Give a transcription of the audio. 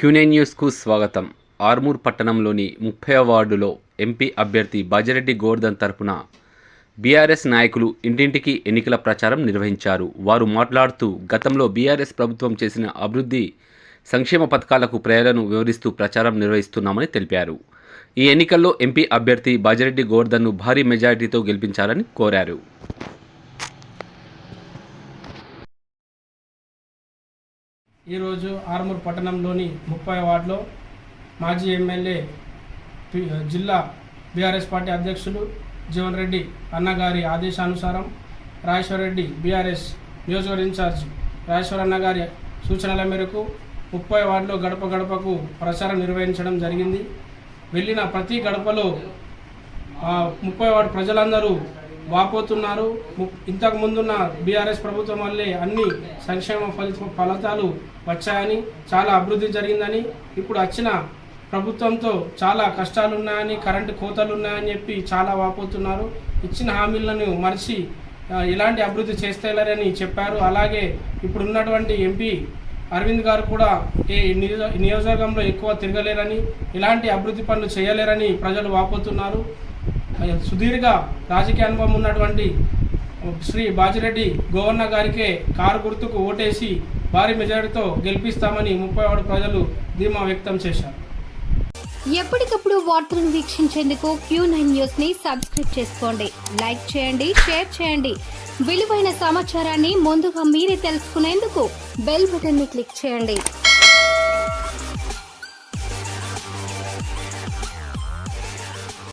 క్యూనే న్యూస్కు స్వాగతం. ఆర్మూర్ పట్టణంలోని ముప్పై వార్డులో ఎంపీ అభ్యర్థి బాజిరెడ్డి గోర్ధన్ తరపున బీఆర్ఎస్ నాయకులు ఇంటింటికి ఎన్నికల ప్రచారం నిర్వహించారు. వారు మాట్లాడుతూ గతంలో బీఆర్ఎస్ ప్రభుత్వం చేసిన అభివృద్ధి సంక్షేమ పథకాలకు ప్రజలను వివరిస్తూ ప్రచారం నిర్వహిస్తున్నామని తెలిపారు. ఈ ఎన్నికల్లో ఎంపీ అభ్యర్థి బాజిరెడ్డి గోర్ధన్ను భారీ మెజారిటీతో గెలిపించాలని కోరారు. ఈరోజు ఆర్మూర్ పట్టణంలోని ముప్పై వార్డులో మాజీ ఎమ్మెల్యే జిల్లా బీఆర్ఎస్ పార్టీ అధ్యక్షులు జీవన్ రెడ్డి అన్నగారి ఆదేశానుసారం రాజేశ్వర రెడ్డి బీఆర్ఎస్ నియోజకవర్గ ఇన్ఛార్జ్ రాజేశ్వర అన్నగారి సూచనల మేరకు ముప్పై వార్డులో గడప గడపకు ప్రచారం నిర్వహించడం జరిగింది. వెళ్ళిన ప్రతి గడపలో ముప్పై వార్డు ప్రజలందరూ వాపోతున్నారు. ము- ఇంతకు ముందున్న బీఆర్ఎస్ ప్రభుత్వం వల్లే అన్ని సంక్షేమ ఫలిత ఫలితాలు వచ్చాయని చాలా అభివృద్ధి జరిగిందని ఇప్పుడు వచ్చిన ప్రభుత్వంతో చాలా కష్టాలు ఉన్నాయని కరెంటు కోతలు ఉన్నాయని చెప్పి చాలా వాపోతున్నారు. ఇచ్చిన హామీలను మరిచి ఇలాంటి ఎలాంటి అభివృద్ధి చేస్తలేరని చెప్పారు. అలాగే ఇప్పుడు ఉన్నటువంటి ఎంపీ అరవింద్ గారు కూడా ఏ నియోజ- నియోజకవర్గంలో ఎక్కువ తిరగలేరని ఇలాంటి అభివృద్ధి పనులు చేయలేరని ప్రజలు వాపోతున్నారు. సుదీర్ఘ రాజకీయ అనుభవం ఉన్నటువంటి శ్రీ బాజిరెడ్డి గవర్నర్ గారికే కారు గుర్తుకు ఓటేసి భారీ మెజారిటీతో గెలిపిస్తామని ముప్పై ఆరు ప్రజలు ధీమా వ్యక్తం చేశారు. ఎప్పటికప్పుడు వార్తలను వీక్షించేందుకు క్యూ నైన్ న్యూస్ని సబ్స్క్రైబ్ చేసుకోండి. లైక్ చేయండి షేర్ చేయండి. విలువైన సమాచారాన్ని ముందుగా మీరే తెలుసుకునేందుకు బెల్ బటన్ని క్లిక్ చేయండి.